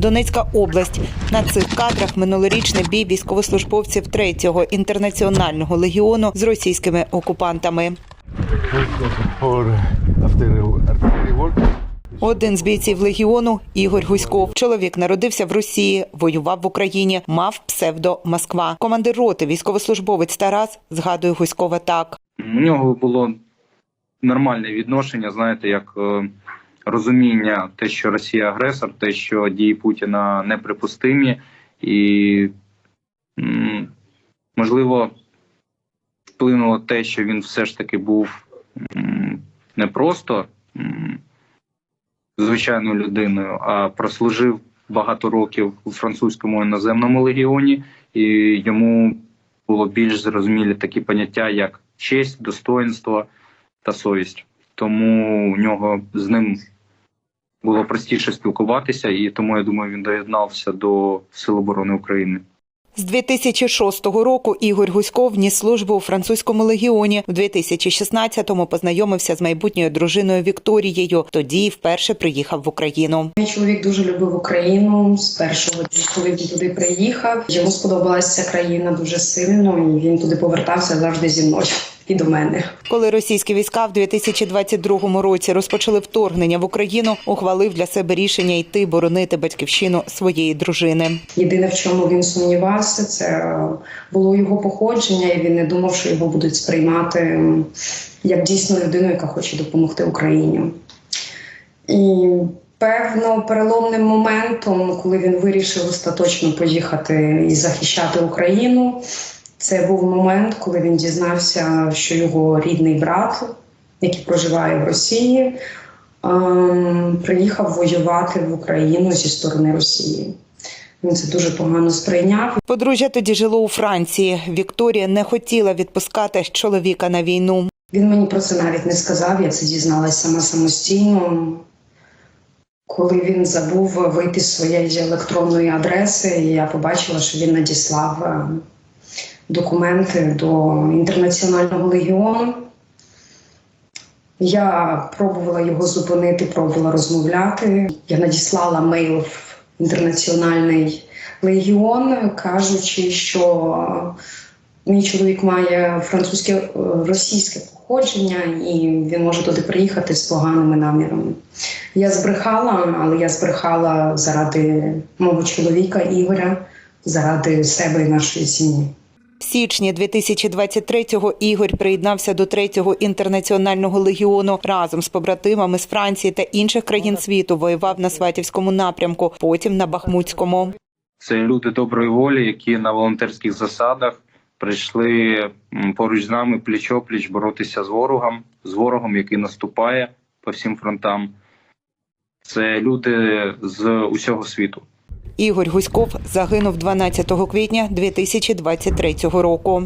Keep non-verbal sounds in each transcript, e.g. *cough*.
Донецька область. На цих кадрах минулорічний бій військовослужбовців 3-го інтернаціонального легіону з російськими окупантами. Один з бійців легіону Ігор Гуськов. Чоловік народився в Росії, воював в Україні, мав псевдо Москва. Командир роти, військовослужбовець Тарас згадує Гуськова так. У нього було нормальне відношення, знаєте, як е, розуміння, те, що Росія агресор, те, що дії Путіна неприпустимі, і можливо вплинуло те, що він все ж таки був не просто звичайною людиною, а прослужив багато років у французькому іноземному легіоні, і йому було більш зрозумілі такі поняття, як честь, достоинство та совість. Тому у нього з ним було простіше спілкуватися, і тому я думаю, він доєднався до Сил оборони України. З 2006 року Ігор Гуськов ніс службу у французькому легіоні. У 2016-му познайомився з майбутньою дружиною Вікторією. Тоді вперше приїхав в Україну. Мій чоловік дуже любив Україну з першого дня, коли він туди приїхав. Йому сподобалася країна дуже сильно, і він туди повертався завжди зі мною і до мене. Коли російські війська в 2022 році розпочали вторгнення в Україну, ухвалив для себе рішення йти боронити батьківщину своєї дружини. Єдине, в чому він сумнівався, це було його походження, і він не думав, що його будуть сприймати як дійсно людину, яка хоче допомогти Україні. І певно, переломним моментом, коли він вирішив остаточно поїхати і захищати Україну, це був момент, коли він дізнався, що його рідний брат, який проживає в Росії, ем, приїхав воювати в Україну зі сторони Росії. Він це дуже погано сприйняв. Подружжя тоді жило у Франції. Вікторія не хотіла відпускати чоловіка на війну. Він мені про це навіть не сказав. Я це дізналась сама самостійно. Коли він забув вийти з своєї електронної адреси, я побачила, що він надіслав е, документи до інтернаціонального легіону. Я пробувала його зупинити, пробувала розмовляти. Я надіслала мейл в інтернаціональний легіон, кажучи, що мій чоловік має французьке російське походження, і він може туди приїхати з поганими намірами. Я збрехала, але я збрехала заради мого чоловіка Ігоря, заради себе і нашої сім'ї. В січні 2023-го Ігор приєднався до 3-го інтернаціонального легіону. Разом з побратимами з Франції та інших країн світу воював на Сватівському напрямку, потім на Бахмутському. Це люди доброї волі, які на волонтерських засадах прийшли поруч з нами пліч-опліч боротися з ворогом, з ворогом, який наступає по всім фронтам. Це люди з усього світу. Ігор Гуськов загинув 12 квітня 2023 року.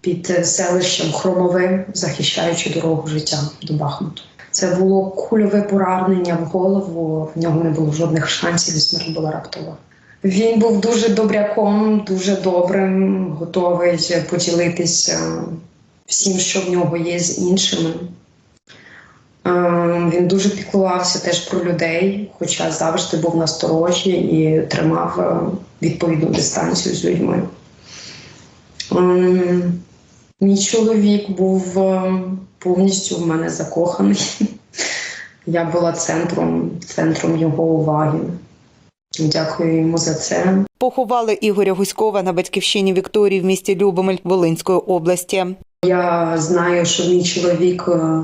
під селищем Хромове, захищаючи дорогу життя до Бахмуту. Це було кульове поранення в голову. В нього не було жодних шансів, і смерть була раптова. Він був дуже добряком, дуже добрим, готовий поділитися всім, що в нього є з іншими. Е, Він дуже піклувався теж про людей, хоча завжди був насторожі і тримав е, відповідну дистанцію з людьми. Ем, Мій чоловік був е, повністю в мене закоханий. *laughs* Я була центром, центром його уваги. Дякую йому за це. Поховали Ігоря Гуськова на батьківщині Вікторії в місті Любомель Волинської області. Я знаю, що мій чоловік е,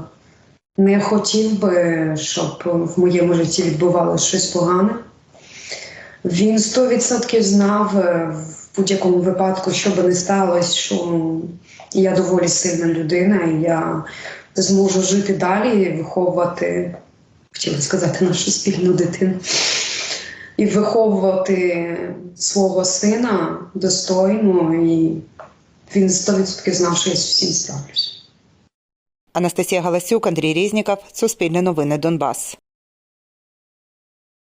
не хотів би, щоб в моєму житті відбувалося щось погане. Він 100% знав е, в будь-якому випадку, що би не сталося, що я доволі сильна людина, і я зможу жити далі, і виховувати, хотіла сказати, нашу спільну дитину. І виховувати свого сина достойно, і він 100% знав, що я з всім справлюсь. Анастасія Галасюк, Андрій Різніков, Суспільне новини Донбас.